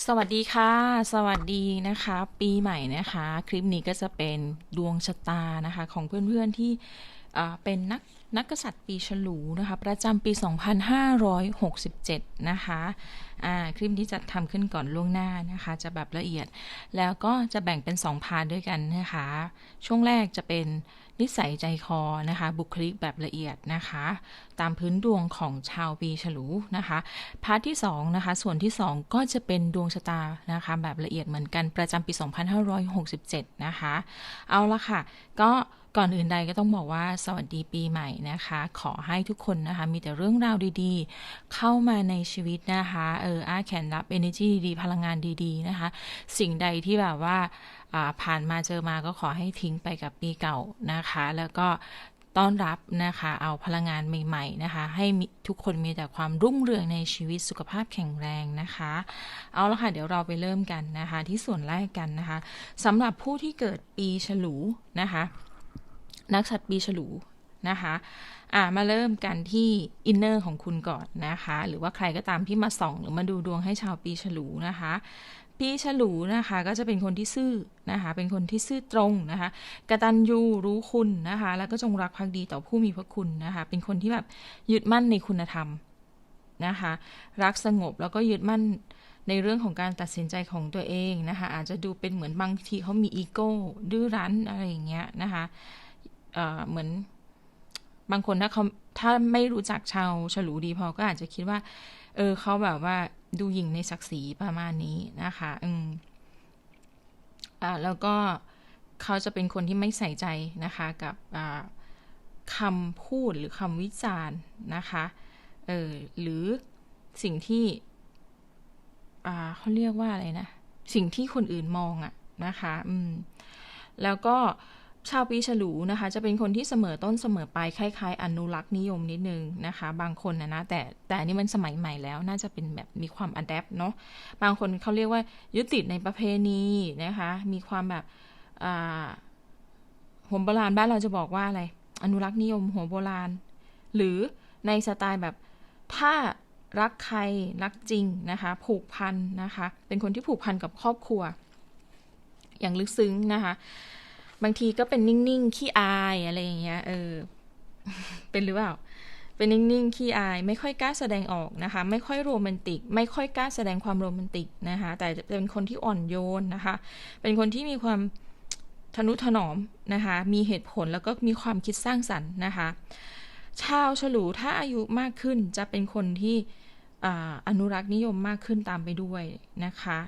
สวัสดีค่ะ สวัสดีนะคะ ปีใหม่นะคะ คลิปนี้ก็จะเป็นดวงชะตานะคะ ของเพื่อนๆที่อ่ เป็นนักนักกษัตริย์ปีฉลูนะคะประจำปี 2567 นะคะคลิปนี้จะทำขึ้นก่อนล่วงหน้านะคะ จะแบบละเอียด แล้วก็จะแบ่งเป็น 2 พาร์ทด้วยกันนะคะ ช่วงแรกจะเป็นนิสัยใจคอนะคะ บุคลิกแบบละเอียดนะคะ ตามพื้นดวงของชาวปีฉลูนะคะ พาร์ทที่2นะคะ ส่วนที่ 2 ก็จะเป็นดวงชะตานะคะ แบบละเอียดเหมือนกันประจำปี 2567 นะคะ เอาละค่ะ ก็ ก่อนอื่นใดก็ต้องบอกว่าสวัสดีปีใหม่นะคะ ขอให้ทุกคนนะคะ มีแต่เรื่องราวดีๆ เข้ามาในชีวิตนะคะเอออาแขนรับ energy ดีๆ พลังงานดีๆนะคะ สิ่งใดที่แบบว่าผ่านมาเจอมาก็ขอให้ทิ้งไปกับปีเก่านะคะ แล้วก็ต้อนรับนะคะ เอาพลังงานใหม่ๆนะคะ ให้ทุกคนมีแต่ความรุ่งเรืองในชีวิตสุขภาพแข็งแรงนะคะ เอาละค่ะ เดี๋ยวเราไปเริ่มกันนะคะ ที่ส่วนแรกกันนะคะสำหรับผู้ที่เกิดปีฉลูนะคะ นักสัตว์ปีฉลูนะคะอ่ามาเริ่มกันที่อินเนอร์ของคุณก่อนนะคะ หรือว่าใครก็ตามที่มาส่องหรือมาดูดวงให้ชาวปีฉลูนะคะ ปีฉลูนะคะก็จะเป็นคนที่ซื่อนะคะ เป็นคนที่ซื่อตรงนะคะกะตัญญูรู้คุณนะคะ แล้วก็จงรักภักดีต่อผู้มีพระคุณนะคะ เป็นคนที่แบบยึดมั่นในคุณธรรมนะคะ รักสงบแล้วก็ยึดมั่นในเรื่องของการตัดสินใจของตัวเองนะคะ อาจจะดูเป็นเหมือนบางทีเขามีอีโก้ดื้อรั้นอะไรอย่างเงี้ยนะคะ เหมือนบางคนถ้าเขาถ้าไม่รู้จักชาวฉลูดีพอก็อาจจะคิดว่า เออเขาแบบว่าดูหยิ่งในศักดิ์ศรีประมาณนี้นะคะ อืมอ่าแล้วก็เขาจะเป็นคนที่ไม่ใส่ใจนะคะกับอ่าคำพูดหรือคำวิจารณ์นะคะ เออหรือสิ่งที่อ่าเขาเรียกว่าอะไรนะ สิ่งที่คนอื่นมองอะนะคะ อืม แล้วก็ ชาวปีฉลูนะคะ จะเป็นคนที่เสมอต้นเสมอปลายคล้ายๆ อนุรักษ์นิยมนิดนึงนะคะ บางคนนะนะแต่แต่นนี่มันสมัยใหม่แล้วน่าจะเป็นแบบมีความอัดแอปเนาะบางคนเขาเรียกว่ายึดติดในประเพณีนะคะ มีความแบบอ่าหัวโบราณบ้านเราจะบอกว่าอะไร อนุรักษ์นิยมหัวโบราณ หรือในสไตล์แบบถ้ารักใครรักจริงนะคะ ผูกพันนะคะ เป็นคนที่ผูกพันกับครอบครัว อย่างลึกซึ้งนะคะ บางทีก็เป็นนิ่งๆขี้อายอะไรอย่างเงี้ย เออ เป็นหรือเปล่า เป็นนิ่งๆขี้อาย ไม่ค่อยกล้าแสดงออกนะคะ ไม่ค่อยโรแมนติก ไม่ค่อยกล้าแสดงความโรแมนติกนะคะ แต่จะเป็นคนที่อ่อนโยนนะคะ เป็นคนที่มีความทนุถนอมนะคะ มีเหตุผลแล้วก็มีความคิดสร้างสรรค์นะคะ ชาวฉลูถ้าอายุมากขึ้นจะเป็นคนที่ออนุรักษ์นิยมมากขึ้นตามไปด้วยนะคะ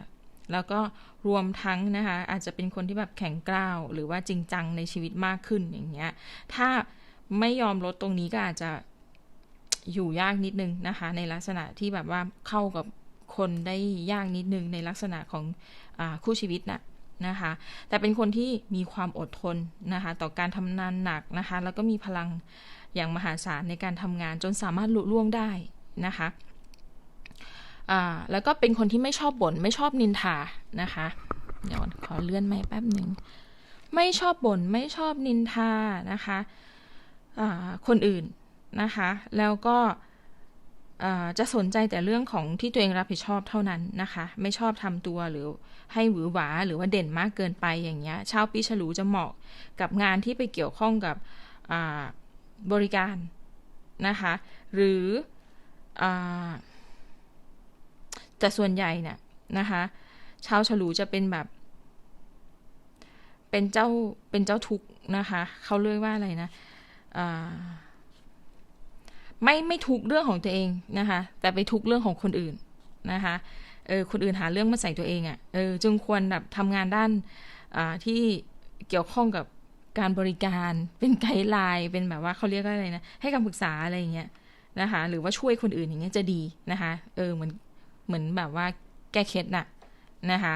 แล้วก็รวมทั้งนะคะอาจจะเป็นคนที่แบบแข็งกร้าว หรือว่าจริงจังในชีวิตมากขึ้นอย่างเงี้ย ถ้าไม่ยอมลดตรงนี้ก็อาจจะอยู่ยากนิดนึงนะคะ ในลักษณะที่แบบว่าเข้ากับคนได้ยากนิดนึงในลักษณะของอคู่ชีวิตนะนะคะแต่เป็นคนที่มีความอดทนนะคะต่อการทำงานหนักนะคะแล้วก็มีพลังอย่างมหาศาลในการทำงานจนสามารถลุล่วงได้นะคะ อ่าแล้วก็เป็นคนที่ไม่ชอบบ่นไม่ชอบนินทานะคะ เดี๋ยวขอเลื่อนไม่แป๊บหนึ่งไม่ชอบบ่นไม่ชอบนินทานะคะอ่าคนอื่นนะคะ แล้วก็จะสนใจแต่เรื่องของที่ตัวเองรับผิดชอบเท่านั้นนะคะ ไม่ชอบทำตัวหรือให้หวือหวาหรือว่าเด่นมากเกินไปอย่างเงี้ยชาวปีฉลูจะเหมาะกับงานที่ไปเกี่ยวข้องกับบริการนะคะ หรืออ แต่ส่วนใหญ่เนี่ยนะคะ ชาวฉลูจะเป็นแบบ เป็นเจ้าเป็นเจ้าทุกนะคะเขาเรียกว่าอะไรนะไม่ไม่ทุกเรื่องของตัวเองนะคะ แต่ไปทุกเรื่องของคนอื่นนะคะเออคนอื่นหาเรื่องมาใส่ตัวเองอะ่ะเออจึงควรแบบทำงานด้านที่เกี่ยวข้องกับการบริการเป็นไกด์ไลน์เป็นแบบว่าเขาเรียกว่าอะไรนะให้คำปรึกษาอะไรอย่างเงี้ยนะคะ หรือว่าช่วยคนอื่นอย่างเงี้ยจะดีนะคะ เออเหมือน เหมือนแบบว่าแก้เคล็ดน่ะนะคะ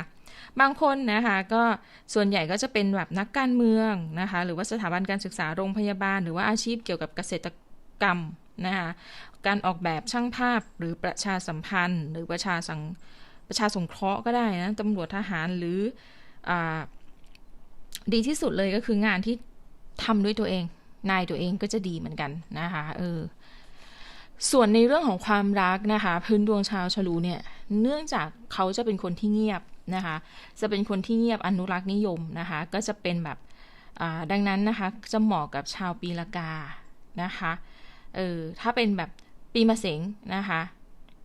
บางคนนะคะก็ส่วนใหญ่ก็จะเป็นแบบนักการเมืองนะคะ หรือว่าสถาบันการศึกษาโรงพยาบาล หรือว่าอาชีพเกี่ยวกับเกษตรกรรมนะคะการออกแบบช่างภาพหรือประชาสัมพันธ์ หรือประชาสังประชาสงเคราะห์ก็ได้นะตำรวจทหารหรืออดีที่สุดเลยก็คืองานที่ทำด้วยตัวเอง นายตัวเองก็จะดีเหมือนกันนะคะเออ ส่วนในเรื่องของความรักนะคะ พื้นดวงชาวฉลูเนี่ยเนื่องจากเขาจะเป็นคนที่เงียบนะคะ จะเป็นคนที่เงียบอนุรักษ์นิยมนะคะ ก็จะเป็นแบบดังนั้นนะคะจะเหมาะกับชาวปีละกานะคะเออถ้าเป็นแบบปีมะเสงนะคะ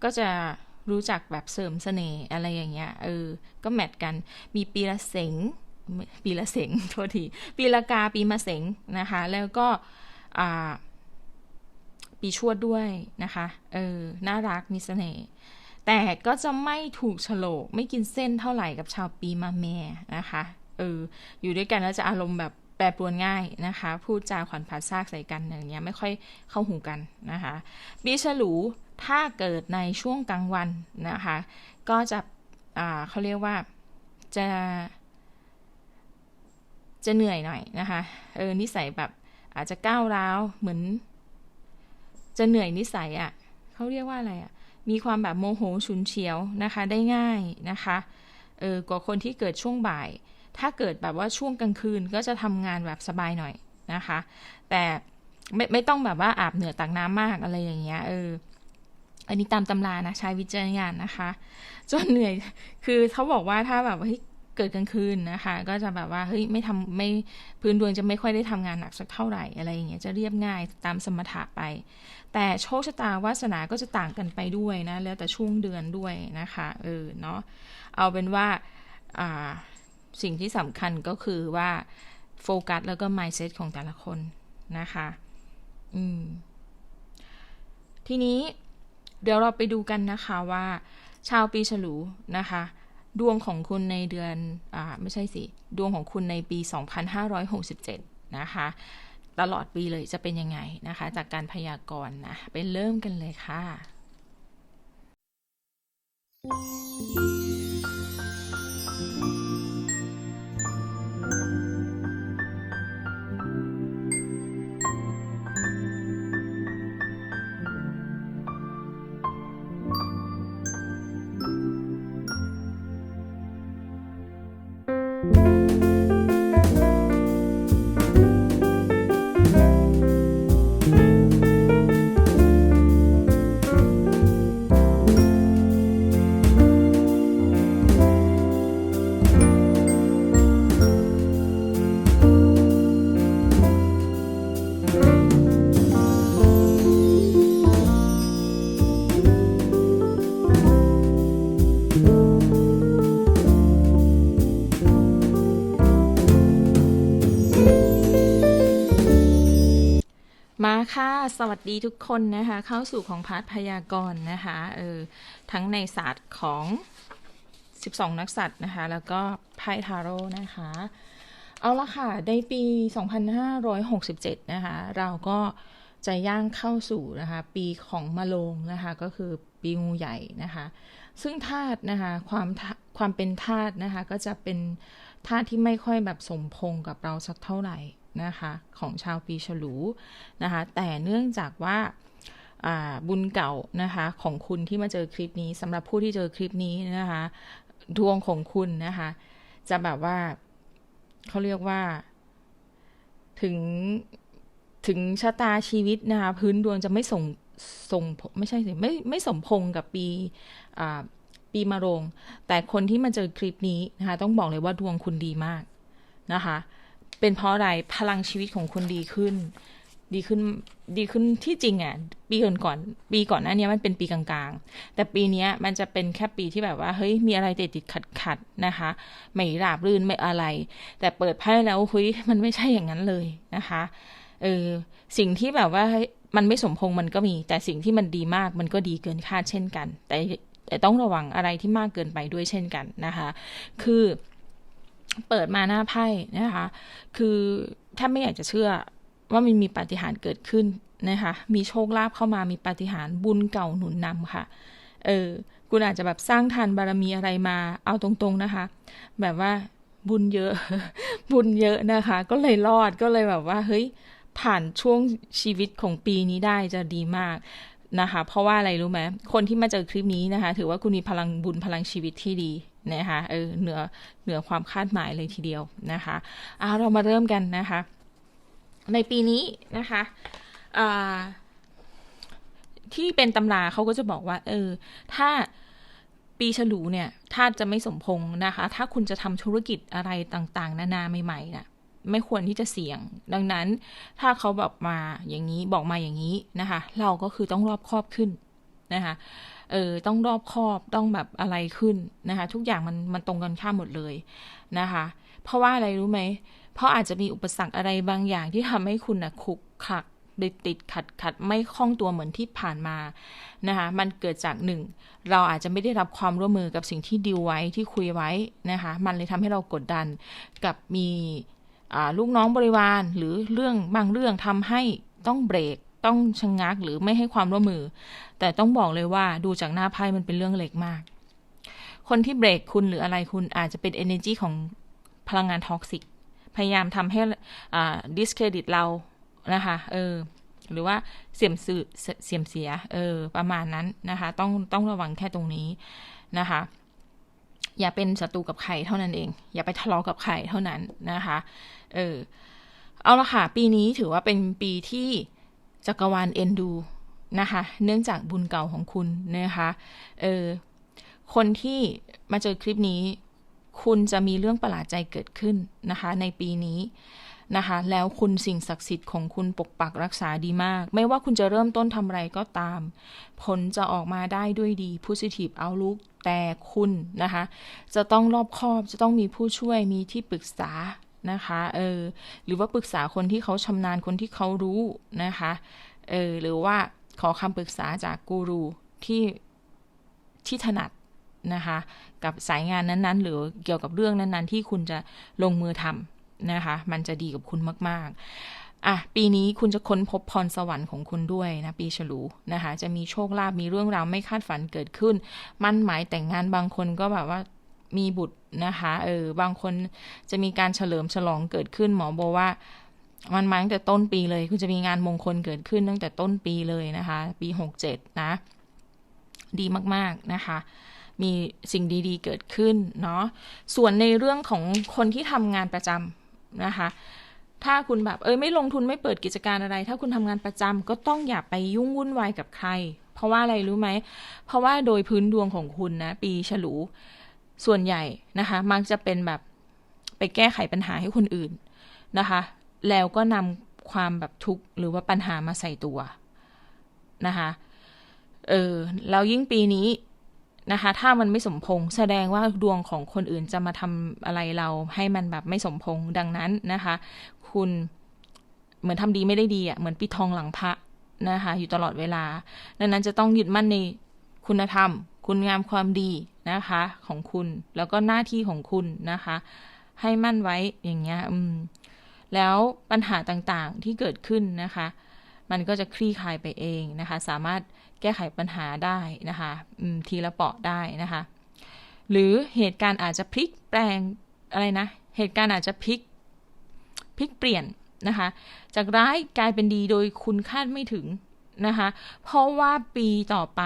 ก็จะรู้จักแบบเสริมสเสน่ห์อะไรอย่างเงี้ยเออก็แมทกันมีปีละเสงปีละเสงโทษทีปีละกาปีมะเสงนะคะ แล้วก็ ปีชวดด้วยนะคะ เออ น่ารักมีเสน่ห์แต่ก็จะไม่ถูกฉลกไม่กินเส้นเท่าไหร่กับชาวปีมาแม่นะคะ เออ อยู่ด้วยกันแล้วจะอารมณ์แบบแปรปรวนง่ายนะคะ พูดจาขวัญผาซากใส่กันอย่างเงี้ยไม่ค่อยเข้าหูกันนะคะ ปีฉลูถ้าเกิดในช่วงกลางวันนะคะ ก็จะอ่าเขาเรียกว่าจะ จะเหนื่อยหน่อยนะคะ เออนิสัยแบบอาจจะก้าวร้าวเหมือน จะเหนื่อยนิสัยอะ่ะเขาเรียกว่าอะไรอะ่ะ มีความแบบโมโหฉุนเฉียวนะคะ ได้ง่ายนะคะเออกว่าคนที่เกิดช่วงบ่าย ถ้าเกิดแบบว่าช่วงกลางคืนก็จะทำงานแบบสบายหน่อยนะคะ แต่ไม่ไม่ต้องแบบว่าอาบเหนือตักน้ำมากอะไรอย่างเงี้ยเอออันนี้ตามตำรานะใช้วิจารณญาณนะคะ จนเหนื่อยคือเขาบอกว่าถ้าแบบเฮ้ย เกิดกลางคืนนะคะ ก็จะแบบว่าเฮ้ยไม่ทำไม่พื้นดวงจะไม่ค่อยได้ทำงานหนักสักเท่าไหร่อะไรอย่างเงี้ยจะเรียบง่ายตามสมถะไป แต่โชคชะตาวาสนาก็จะต่างกันไปด้วยนะแล้วแต่ช่วงเดือนด้วยนะคะเออเนาะเอาเป็นว่าอ่าสิ่งที่สำคัญก็คือว่าโฟกัสแล้วก็ mindset ของแต่ละคนนะคะ อืม ทีนี้เดี๋ยวเราไปดูกันนะคะว่า ชาวปีฉลูนะคะ ดวงของคุณในเดือนอ่าไม่ใช่สิ ดวงของคุณในปี 2567 นะคะ ตลอดปีเลยจะเป็นยังไงนะคะ จากการพยากรณ์นะไปเริ่มกันเลยค่ะ วัสดีทุกคนนะคะ เข้าสู่ของพาร์ทพยากรณ์นะคะเออทั้งในศาสตร์ของ 12 นักสัตว์นะคะ แล้วก็ไพ่ทาโร่นะคะ เอาละค่ะ ในปี 2567 นะคะ เราก็จะย่างเข้าสู่นะคะ ปีของมะโรงนะคะ ก็คือปีงูใหญ่นะคะ ซึ่งธาตุนะคะ ความความเป็นธาตุนะคะ ก็จะเป็นธาตุที่ไม่ค่อยแบบสมพงกับเราสักเท่าไหร่ นะคะของชาวปีฉลูนะคะแต่เนื่องจากว่าบุญเก่านะคะของคุณที่มาเจอคลิปนี้สำหรับผู้ที่เจอคลิปนี้นะคะดวงของคุณนะคะจะแบบว่าเขาเรียกว่าถึงถึงชะตาชีวิตนะคะพื้นดวงจะไม่ส่งส่งไม่ใช่สิไม่ไม่สมพงกับปีปีมะโรง แต่คนที่มาเจอคลิปนี้นะคะต้องบอกเลยว่าดวงคุณดีมากนะคะ เป็นเพราะอะไรพลังชีวิตของคุณดีขึ้น ดีขึ้นดีขึ้นที่จริงอะ่ะปีก่อนก่อน ปีก่อนหน้านี้มันเป็นปีกลางๆ แต่ปีนี้มันจะเป็นแค่ปีที่แบบว่าเฮ้ยมีอะไรติดติดขัดขัดนะคะ ไม่ราบรื่นไม่อะไร แต่เปิดไพ่แล้วเฮ้ยมันไม่ใช่อย่างนั้นเลยนะคะเออสิ่งที่แบบว่ามันไม่สมพงมันก็มี แต่สิ่งที่มันดีมากมันก็ดีเกินคาดเช่นกัน แต่แต่ต้องระวังอะไรที่มากเกินไปด้วยเช่นกันนะคะ คือ เปิดมาหน้าไพ่นะคะ คือถ้าไม่อยากจะเชื่อว่ามันมีปาฏิหาริย์เกิดขึ้นนะคะ มีโชคลาภเข้ามามีปาฏิหาริย์บุญเก่าหนุนนำค่ะ เออ คุณอาจจะแบบสร้างทานบารมีอะไรมา เอาตรงๆนะคะ แบบว่าบุญเยอะ บุญเยอะนะคะ ก็เลยรอด ก็เลยแบบว่า เฮ้ย ผ่านช่วงชีวิตของปีนี้ได้จะดีมากนะคะ เพราะว่าอะไรรู้ไหมคนที่มาเจอคลิปนี้นะคะ ถือว่าคุณมีพลังบุญพลังชีวิตที่ดี นะคะเออเหนือเหนือความคาดหมายเลยทีเดียวนะคะเอาเรามาเริ่มกันนะคะ ในปีนี้นะคะที่เป็นตำราเขาก็จะบอกว่า เออ ถ้าปีฉลูเนี่ย ถ้าจะไม่สมพงนะคะ ถ้าคุณจะทำธุรกิจอะไรต่างๆ นานาใหม่ๆน่ะไม่ควรที่จะเสี่ยง ดังนั้นถ้าเขาบอกมาอย่างนี้บอกมาอย่างนี้นะคะ เราก็คือต้องรอบคอบขึ้น นะคะเออต้องรอบคอบต้องแบบอะไรขึ้นนะคะ ทุกอย่างมันมันตรงกันข้ามหมดเลยนะคะ เพราะว่าอะไรรู้ไหม เพราะอาจจะมีอุปสรรคอะไรบางอย่างที่ทำให้คุณนะคุกคักติดติดขัดขัดไม่คล่องตัวเหมือนที่ผ่านมานะคะมันเกิดจากหนึ่งเราอาจจะไม่ได้รับความร่วมมือกับสิ่งที่ดีลไว้ที่คุยไว้นะคะ มันเลยทำให้เรากดดันกับมีลูกน้องบริวารหรือเรื่องบางเรื่องทำให้ต้องเบรก ต้องชะงงักหรือไม่ให้ความร่วมมือ แต่ต้องบอกเลยว่าดูจากหน้าไพ่มันเป็นเรื่องเล็กมาก คนที่เบรกคุณหรืออะไรคุณอาจจะเป็น energy ของพลังงานท็อกซิกพยายามทำให้ดิสเครดิตเรานะคะเออหรือว่าเสียมสื่อเสียมเสียเออประมาณนั้นนะคะต้องต้องระวังแค่ตรงนี้นะคะอย่าเป็นศัตรูกับใครเท่านั้นเอง อย่าไปทะเลาะกับใครเท่านั้นนะคะ เออ เอาละค่ะ ปีนี้ถือว่าเป็นปีที่ จักรวาลเอ็นดูนะคะ เนื่องจากบุญเก่าของคุณนะคะเออคนที่มาเจอคลิปนี้ คุณจะมีเรื่องประหลาดใจเกิดขึ้นนะคะ ในปีนี้นะคะ แล้วคุณสิ่งศักดิ์สิทธิ์ของคุณปกปักรักษาดีมาก ไม่ว่าคุณจะเริ่มต้นทำอะไรก็ตาม ผลจะออกมาได้ด้วยดี positive outlook แต่คุณนะคะ จะต้องรอบคอบ จะต้องมีผู้ช่วย มีที่ปรึกษา นะคะเออหรือว่าปรึกษาคนที่เขาชำนาญคนที่เขารู้นะคะเออหรือว่าขอคำปรึกษาจากกูรูที่ที่ถนัดนะคะกับสายงานนั้นๆ หรือเกี่ยวกับเรื่องนั้นๆ ที่คุณจะลงมือทำนะคะมันจะดีกับคุณมาก ๆ อะ ปีนี้คุณจะค้นพบพรสวรรค์ของคุณด้วยนะปีฉลูนะคะ จะมีโชคลาภมีเรื่องราวไม่คาดฝันเกิดขึ้น มั่นหมายแต่งงานบางคนก็แบบว่า มีบุตรนะคะเออบางคนจะมีการเฉลิมฉลองเกิดขึ้นหมอบอกว่ามันมาตั้งแต่ต้นปีเลย คุณจะมีงานมงคลเกิดขึ้นตั้งแต่ต้นปีเลยนะคะ ปีหกเจ็ดนะ ดีมากๆนะคะ มีสิ่งดีๆเกิดขึ้นเนาะส่วนในเรื่องของคนที่ทำงานประจำนะคะ ถ้าคุณแบบเออไม่ลงทุนไม่เปิดกิจการอะไร ถ้าคุณทำงานประจำก็ต้องอย่าไปยุ่งวุ่นวายกับใคร เพราะว่าอะไรรู้ไหม เพราะว่าโดยพื้นดวงของคุณนะ ปีฉลู ส่วนใหญ่นะคะ มักจะเป็นแบบไปแก้ไขปัญหาให้คนอื่นนะคะ แล้วก็นำความแบบทุกข์หรือว่าปัญหามาใส่ตัวนะคะเออแล้วยิ่งปีนี้นะคะ ถ้ามันไม่สมพงแสดงว่าดวงของคนอื่นจะมาทำอะไรเราให้มันแบบไม่สมพงดังนั้นนะคะ คุณเหมือนทำดีไม่ได้ดีอะ่ะเหมือนปิดทองหลังพระนะคะ อยู่ตลอดเวลา ดังนั้นจะต้องยึดมั่นในคุณธรรม คุณงามความดีนะคะของคุณ แล้วก็หน้าที่ของคุณนะคะ ให้มั่นไว้อย่างเงี้ยอืมแล้วปัญหาต่างๆที่เกิดขึ้นนะคะ มันก็จะคลี่คลายไปเองนะคะ สามารถแก้ไขปัญหาได้นะคะทีละเปาะได้นะคะ หรือเหตุการณ์อาจจะพลิกแปลงอะไรนะ เหตุการณ์อาจจะพลิกพลิกเปลี่ยนนะคะ จากร้ายกลายเป็นดีโดยคุณคาดไม่ถึง นะคะ เพราะว่าปีต่อไป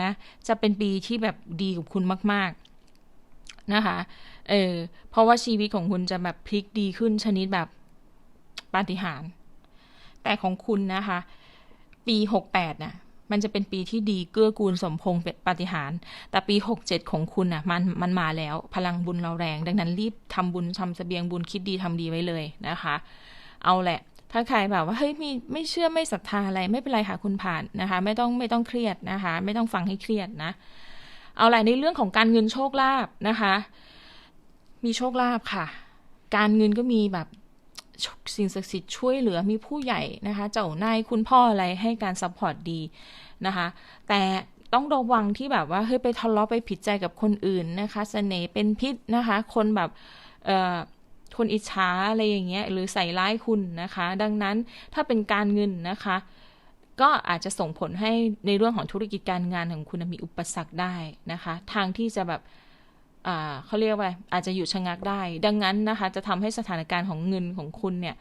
นะ จะเป็นปีที่แบบดีกับคุณมาก ๆ นะคะ เออ เพราะว่าชีวิตของคุณจะแบบพลิกดีขึ้นชนิดแบบปาฏิหาริย์ แต่ของคุณนะคะ ปีหกแปดน่ะ มันจะเป็นปีที่ดีเกื้อกูลสมพงษ์เป็นปฏิหาริย์ แต่ปี67ของคุณอะ มันมันมาแล้ว พลังบุญเราแรง ดังนั้นรีบทำบุญทำเสบียงบุญคิดดีทำดีไว้เลยนะคะ เอาแหละ ถ้าใครแบบว่าเฮ้ยมีไม่เชื่อไม่ศรัทธาอะไรไม่เป็นไรค่ะคุณผ่านนะคะ ไม่ต้องไม่ต้องเครียดนะคะ ไม่ต้องฟังให้เครียดนะ เอาแหละในเรื่องของการเงินโชคลาภนะคะ มีโชคลาภค่ะ การเงินก็มีแบบสิ่งศักดิ์สิทธิ์ช่วยเหลือมีผู้ใหญ่นะคะ เจ้านายคุณพ่ออะไรให้การซัพพอร์ตดีนะคะ แต่ต้องระวังที่แบบว่าเฮ้ยไปทะเลาะไปผิดใจกับคนอื่นนะคะสเสน่ห์เป็นพิษนะคะ คนแบบเอ่อ คนอิจฉาอะไรอย่างเงี้ยหรือใส่ร้ายคุณนะคะ ดังนั้นถ้าเป็นการเงินนะคะ ก็อาจจะส่งผลให้ในเรื่องของธุรกิจการงานของคุณมีอุปสรรคได้นะคะ ทางที่จะแบบเขาเรียกว่าอาจจะหยุดชะงักได้ ดังนั้นนะคะ จะทำให้สถานการณ์ของเงินของคุณเนี่ย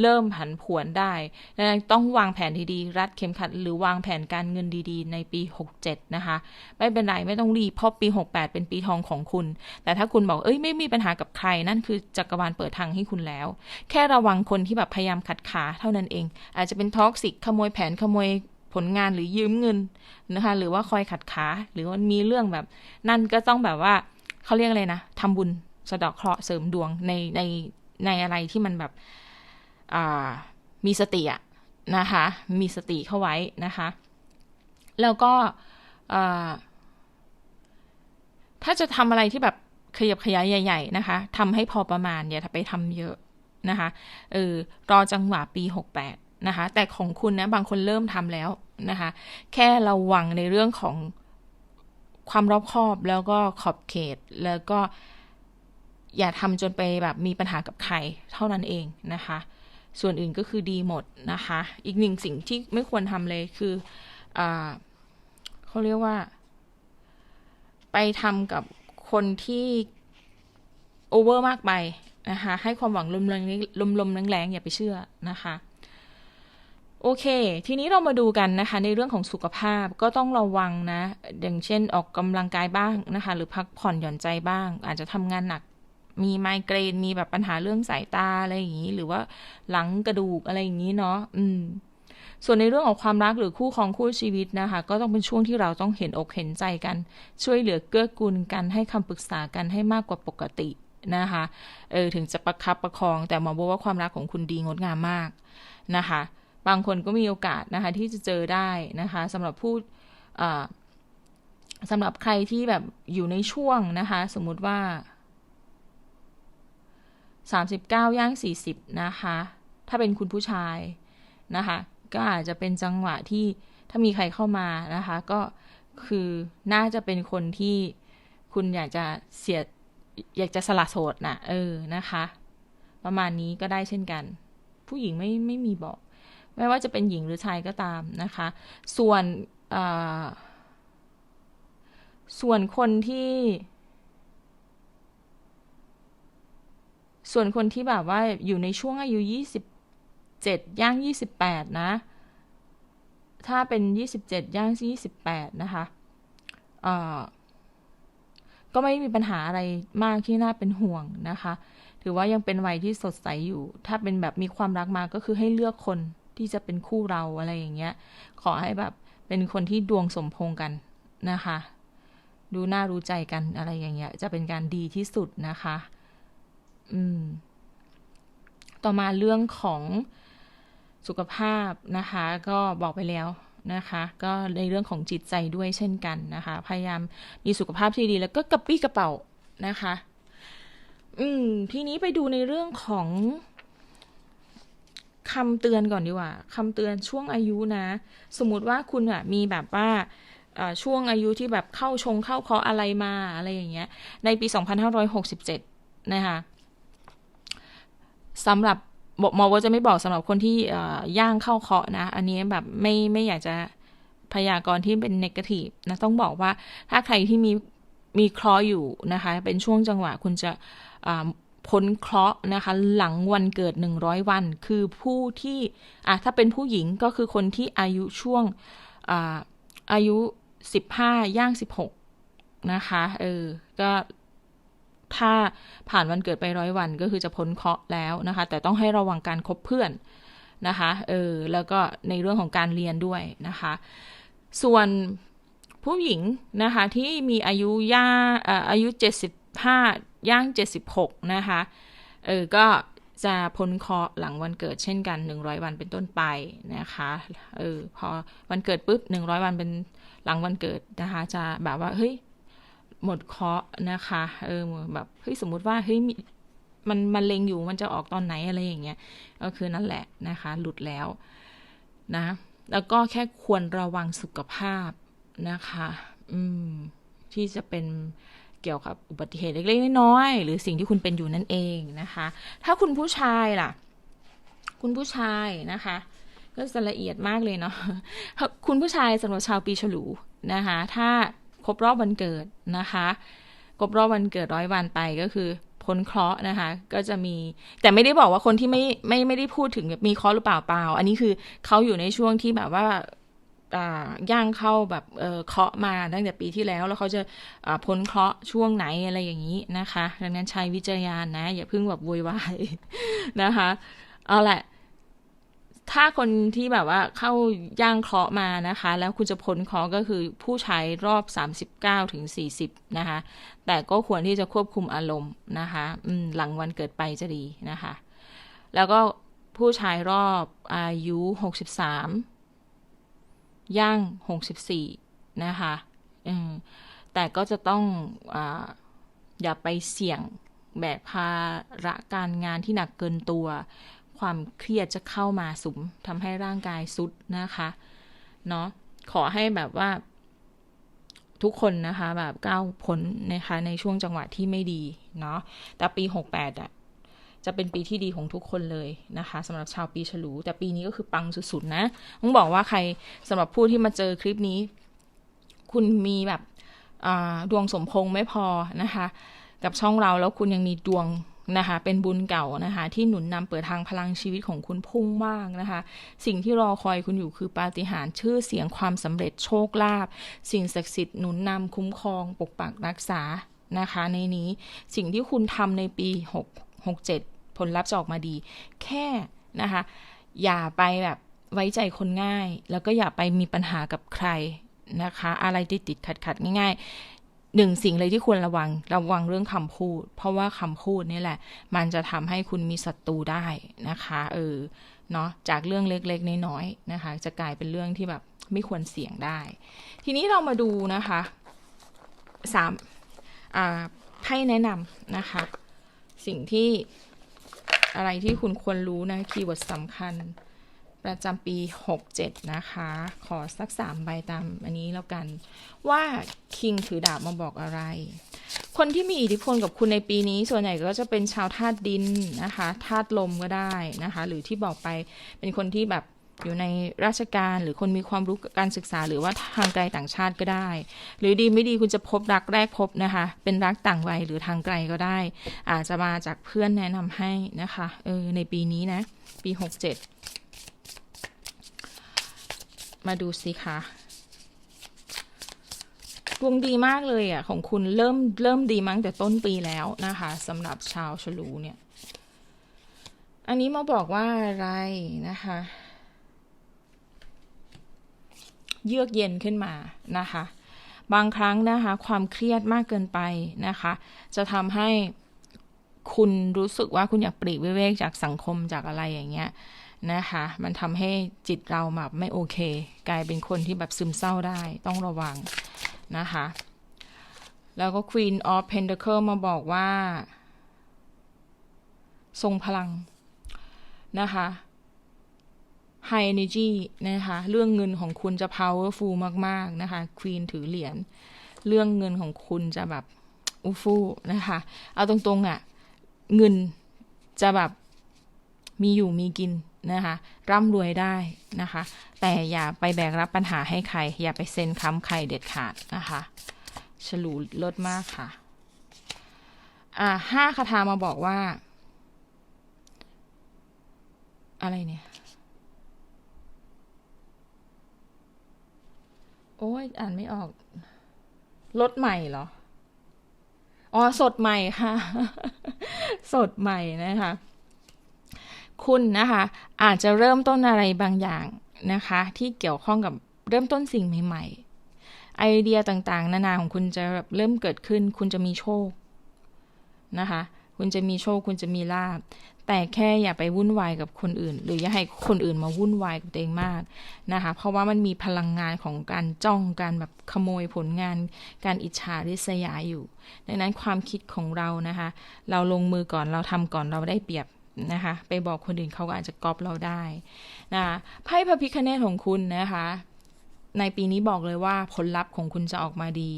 เริ่มผันผวนได้ดังนั้นต้องวางแผนดีๆ รัดเข็มขัดหรือวางแผนการเงินดีๆ ในปี 67 นะคะ ไม่เป็นไรไม่ต้องรีบเพราะปี 68 เป็นปีทองของคุณ แต่ถ้าคุณบอกเอ้ยไม่มีปัญหากับใครนั่นคือจักรวาลเปิดทางให้คุณแล้ว แค่ระวังคนที่แบบพยายามขัดขาเท่านั้นเอง อาจจะเป็นท็อกซิกขโมยแผนขโมยผลงานหรือยืมเงินนะคะ หรือว่าคอยขัดขาหรือว่ามีเรื่องแบบ นั่นก็ต้องแบบว่าเขาเรียกอะไรนะทำบุญสะเดาะเคราะห์เสริมดวงในในในอะไรที่มันแบบ มีสติอะนะคะ มีสติเข้าไว้นะคะ แล้วก็ถ้าจะทำอะไรที่แบบขยับขยายใหญ่ ๆ นะคะทำให้พอประมาณอย่าไปทำเยอะนะคะเออรอจังหวะปี 68 นะคะ แต่ของคุณนะ บางคนเริ่มทำแล้วนะคะ แค่ระวังในเรื่องของความรอบคอบแล้วก็ขอบเขตแล้วก็อย่าทำจนไปแบบมีปัญหากับใครเท่านั้นเองนะคะ ส่วนอื่นก็คือดีหมดนะคะ อีกหนึ่งสิ่งที่ไม่ควรทำเลยคืออเขาเรียกว่า ไปทำกับคนที่โอเวอร์มากไปนะคะ ให้ความหวังลมแรงลมลมแรงๆอย่าไปเชื่อนะคะโอเค ทีนี้เรามาดูกันนะคะ ในเรื่องของสุขภาพก็ต้องระวังนะ อย่างเช่นออกกำลังกายบ้างนะคะ หรือพักผ่อนหย่อนใจบ้าง อาจจะทำงานหนัก มีไมเกรนมีแบบปัญหาเรื่องสายตาอะไรอย่างนี้ หรือว่าหลังกระดูกอะไรอย่างนี้เนาะอืมส่วนในเรื่องของความรักหรือคู่ครองคู่ชีวิตนะคะ ก็ต้องเป็นช่วงที่เราต้องเห็นอกเห็นใจกัน ช่วยเหลือเกื้อกูลกันให้คำปรึกษากันให้มากกว่าปกตินะคะเออถึงจะประคับประคอง แต่หมอบอกว่าความรักของคุณดีงดงามมากนะคะ บางคนก็มีโอกาสนะคะที่จะเจอได้นะคะสำหรับผู้สำหรับใครที่แบบอยู่ในช่วงนะคะ สมมุติว่า 39 ย่าง 40 นะคะ ถ้าเป็นคุณผู้ชายนะคะ ก็อาจจะเป็นจังหวะที่ถ้ามีใครเข้ามานะคะ ก็คือน่าจะเป็นคนที่คุณอยากจะเสียอยากจะสละโสดนะเออนะคะ ประมาณนี้ก็ได้เช่นกัน ผู้หญิงไม่ไม่มีบอก ไม่ว่าจะเป็นหญิงหรือชายก็ตามนะคะ ส่วนส่วนคนที่ ส่วนคนที่แบบว่าอยู่ในช่วงอายุยี่สิบเจ็ดย่างยี่สิบแปดนะ ถ้าเป็นยี่สิบเจ็ดย่างยี่สิบแปดนะคะก็ไม่มีปัญหาอะไรมากที่น่าเป็นห่วงนะคะ ถือว่ายังเป็นวัยที่สดใสอยู่ ถ้าเป็นแบบมีความรักมาก็คือให้เลือกคนที่จะเป็นคู่เราอะไรอย่างเงี้ย ขอให้แบบเป็นคนที่ดวงสมพงกันนะคะ ดูน่ารู้ใจกันอะไรอย่างเงี้ย จะเป็นการดีที่สุดนะคะ อืม ต่อมาเรื่องของสุขภาพนะคะ ก็บอกไปแล้วนะคะ ก็ในเรื่องของจิตใจด้วยเช่นกันนะคะ พยายามมีสุขภาพที่ดีแล้วก็กระปี้กระเป๋านะคะ อืม ทีนี้ไปดูในเรื่องของคำเตือนก่อนดีกว่าคำเตือนช่วงอายุนะ สมมติว่าคุณอะมีแบบว่าช่วงอายุที่แบบเข้าชงเข้าคาะอะไรมาอะไรอย่างเงี้ย ในปี 2567 นะคะ สำหรับบอกมอว่าจะไม่บอกสำหรับคนที่ย่างเข้าเคาะนะ อันนี้แบบไม่ไม่อยากจะพยากรณ์ที่เป็นเนกาทีฟนะต้องบอกว่าถ้าใครที่มีมีเคราะห์อยู่นะคะ เป็นช่วงจังหวะคุณจะพ้นเคราะห์นะคะ หลังวันเกิด 100 วัน คือผู้ที่อะถ้าเป็นผู้หญิงก็คือคนที่อายุช่วงอาอายุ 15 ย่าง 16 นะคะ เออ ก็ ถ้าผ่านวันเกิดไปร้อยวันก็คือจะพ้นเคราะห์แล้วนะคะ แต่ต้องให้ระวังการคบเพื่อนนะคะเออแล้วก็ในเรื่องของการเรียนด้วยนะคะ ส่วนผู้หญิงนะคะที่มีอายุย่าอายุ 75 ย่าง 76 นะคะเออก็จะพ้นเคราะห์หลังวันเกิดเช่นกัน 100 วันเป็นต้นไปนะคะเออพอวันเกิดปุ๊บ 100 วันเป็นหลังวันเกิดนะคะ จะแบบว่าเฮ้ย หมดเคาะนะคะ เออแบบเฮ้ยสมมุติว่าเฮ้ยมันมันเลงอยู่มันจะออกตอนไหนอะไรอย่างเงี้ยก็คือนั่นแหละนะคะ หลุดแล้วนะ แล้วก็แค่ควรระวังสุขภาพนะคะ อืม ที่จะเป็นเกี่ยวกับอุบัติเหตุเล็กๆน้อยๆหรือสิ่งที่คุณเป็นอยู่นั่นเองนะคะ ถ้าคุณผู้ชายล่ะ คุณผู้ชายนะคะ ก็จะละเอียดมากเลยเนาะคุณผู้ชายสำหรับชาวปีฉลูนะคะ ถ้า รบรอบวันเกิดนะคะครบรอบวันเกิดร้อยวันไปก็คือพ้นเคราะห์นะคะ ก็จะมีแต่ไม่ได้บอกว่าคนที่ไม่ไม่ไม่ได้พูดถึงมีเคราะห์หรือเปล่าเปล่า อันนี้คือเขาอยู่ในช่วงที่แบบว่าย่างเข้าแบบเเคาะมาตั้งแต่ปีที่แล้ว แล้วเขาจะพ้นเคราะห์ช่วงไหนอะไรอย่างนี้นะคะ ดังนั้นใช้วิจารณญาณนะ อย่าเพิ่งแบบวุ่นวายนะคะ เอาแหละ ถ้าคนที่แบบว่าเข้าย่างเคราะห์มานะคะ แล้วคุณจะพ้นเคราะห์ก็คือผู้ใช้รอบ 39ถึง40 นะคะ แต่ก็ควรที่จะควบคุมอารมณ์นะคะหลังวันเกิดไปจะดีนะคะ แล้วก็ผู้ชายรอบอายุ 63 ย่าง 64 นะคะแต่ก็จะต้องออย่าไปเสี่ยงแบกภาระการงานที่หนักเกินตัว ความเครียดจะเข้ามาสุมทำให้ร่างกายสุดนะคะเนาะขอให้แบบว่า ทุกคนนะคะแบบก้าวพ้นนะคะ ในช่วงจังหวะที่ไม่ดีเนาะแต่ปี 68อะจะเป็นปีที่ดีของทุกคนเลยนะคะสำหรับชาวปีฉลู แต่ปีนี้ก็คือปังสุดๆนะต้องบอกว่าใครสำหรับผู้ที่มาเจอคลิปนี้ คุณมีแบบดวงสมพงษ์ไม่พอนะคะ กับช่องเราแล้วคุณยังมีดวง นะคะ เป็นบุญเก่านะคะ ที่หนุนนำเปิดทางพลังชีวิตของคุณพุ่งมากนะคะ สิ่งที่รอคอยคุณอยู่คือปาฏิหาริย์ชื่อเสียงความสำเร็จโชคลาภสิ่งศักดิ์สิทธิ์หนุนนำคุ้มครอง ปกปักรักษานะคะ ในนี้สิ่งที่คุณทำในปี 6 67 ผลลัพธ์จะออกมาดี แค่นะคะ อย่าไปแบบไว้ใจคนง่าย แล้วก็อย่าไปมีปัญหากับใครนะคะ อะไรติดติดขัดขัดง่าย ๆ หนึ่งสิ่งเลยที่ควรระวังระวังเรื่องคำพูด เพราะว่าคำพูดนี่แหละ มันจะทำให้คุณมีศัตรูได้นะคะเออเนาะจากเรื่องเล็กๆน้อยๆนะคะ จะกลายเป็นเรื่องที่แบบไม่ควรเสี่ยงได้ ทีนี้เรามาดูนะคะสามอ่าไพ่แนะนำนะคะ สิ่งที่อะไรที่คุณควรรู้นะคีย์เวิร์ดสำคัญ ประจำปี 67 นะคะ ขอสักสามใบตามอันนี้แล้วกัน ว่าคิงถือดาบมาบอกอะไร คนที่มีอิทธิพลกับคุณในปีนี้ ส่วนใหญ่ก็จะเป็นชาวธาตุดินนะคะธาตุลมก็ได้นะคะ หรือที่บอกไปเป็นคนที่แบบอยู่ในราชการหรือคนมีความรู้การศึกษาหรือว่าทางไกลต่างชาติก็ได้ หรือดีไม่ดีคุณจะพบรักแรกพบนะคะ เป็นรักต่างวัยหรือทางไกลก็ได้ อาจจะมาจากเพื่อนแนะนำให้นะคะเออในปีนี้นะ ปี 67 มาดูสิคะดวงดีมากเลยอะของคุณเริ่มเริ่มดีมั้งแต่ต้นปีแล้วนะคะสำหรับชาวฉลูเนี่ย อันนี้มาบอกว่าอะไรนะคะ เยือกเย็นขึ้นมานะคะ บางครั้งนะคะ ความเครียดมากเกินไปนะคะ จะทำให้คุณรู้สึกว่าคุณอยากปลีกวิเวกจากสังคมจากอะไรอย่างเงี้ย นะคะ มันทำให้จิตเราแบบไม่โอเค กลายเป็นคนที่แบบซึมเศร้าได้ต้องระวังนะคะ แล้วก็ Queen of Pentacle มาบอกว่า ทรงพลังนะคะ High Energy นะคะ เรื่องเงินของคุณจะ powerful มาก ๆ นะคะ Queen ถือเหรียญ เรื่องเงินของคุณจะแบบอู้ฟู่นะคะ เอาตรง ๆอะ่ะ เงินจะแบบมีอยู่มีกิน นะคะร่ำรวยได้นะคะ แต่อย่าไปแบกรับปัญหาให้ใคร อย่าไปเซ็นค้ำใครเด็ดขาดนะคะฉลูลดมากค่ะ อ่าห้าคาถามาบอกว่า อะไรเนี่ย โอ้ยอ่านไม่ออกรถใหม่เหรอ อ๋อ สดใหม่ค่ะ สดใหม่นะคะ คุณนะคะอาจจะเริ่มต้นอะไรบางอย่างนะคะ ที่เกี่ยวข้องกับเริ่มต้นสิ่งใหม่ๆ ไอเดียต่างๆ นานาของคุณจะเริ่มเกิดขึ้น คุณจะมีโชคนะคะ คุณจะมีโชค คุณจะมีลาบแต่แค่อย่าไปวุ่นวายกับคนอื่น หรืออย่าให้คนอื่นมาวุ่นวายกับตัวเองมากนะคะ เพราะว่ามันมีพลังงานของการจ้องการแบบขโมยผลงาน การอิจฉาริษยาอยู่ ดังนั้นความคิดของเรานะคะ เราลงมือก่อนเราทำก่อนเราได้เปรียบ นะคะไปบอกคนอื่นเขาก็อาจจะก๊อปเราได้นะไพ่พระพิคเนตของคุณนะคะในปีนี้บอกเลยว่าผลลัพธ์ของคุณจะออกมาดี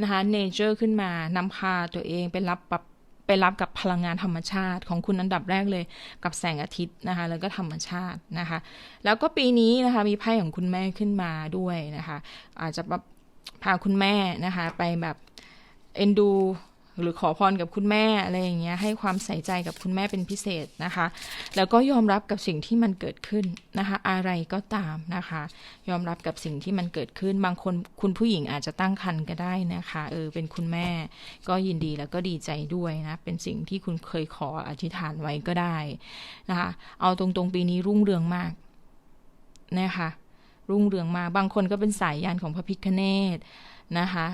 นะคะเนเจอร์ขึ้นมานำพาตัวเองไปรับปรับไปรับกับพลังงานธรรมชาติของคุณอันดับแรกเลยกับแสงอาทิตย์นะคะแล้วก็ธรรมชาตินะคะแล้วก็ปีนี้นะคะมีไพ่ของคุณแม่ขึ้นมาด้วยนะคะอาจจะพาคุณแม่นะคะไปแบบเอ็นดู หรือขอพรกับคุณแม่อะไรอย่างเงี้ยให้ความใส่ใจกับคุณแม่เป็นพิเศษนะคะ แล้วก็ยอมรับกับสิ่งที่มันเกิดขึ้นนะคะ อะไรก็ตามนะคะ ยอมรับกับสิ่งที่มันเกิดขึ้น บางคนคุณผู้หญิงอาจจะตั้งครรภ์ก็ได้นะคะเออเป็นคุณแม่ก็ยินดีแล้วก็ดีใจด้วยนะเป็นสิ่งที่คุณเคยขออธิษฐานไว้ก็ได้นะคะเอาตรงๆปีนี้รุ่งเรืองมากนะคะรุ่งเรืองมากบางคนก็เป็นสายยานของพระพิคเนตนะคะ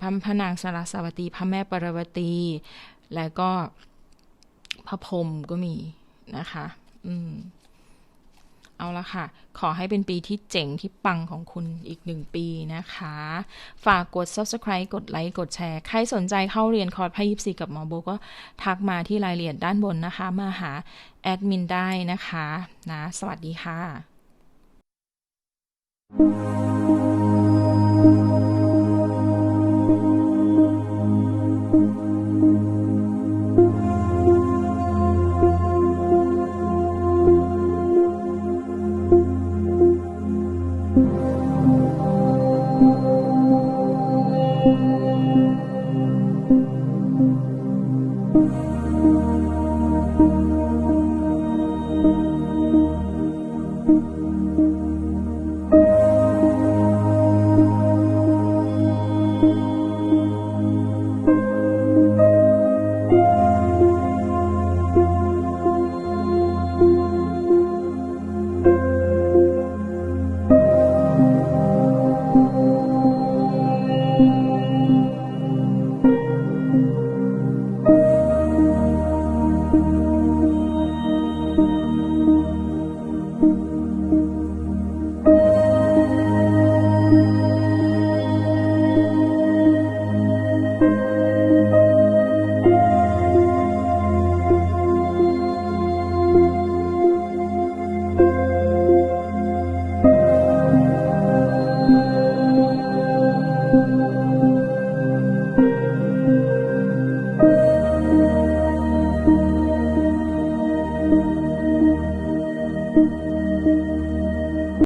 พระพระนางสารสวตีพระแม่ปรวตี แล้วก็พระพรมก็มีนะคะ อืม เอาละค่ะ ขอให้เป็นปีที่เจ๋งที่ปังของคุณอีกหนึ่งปีนะคะ ฝากกด subscribe กดไลค์ กดแชร์ ใครสนใจเข้าเรียนคอร์สพยิปซีกับหมอโบก็ทักมาที่รายละเอียดด้านบนนะคะ มาหาแอดมินได้นะคะ นะ สวัสดีค่ะ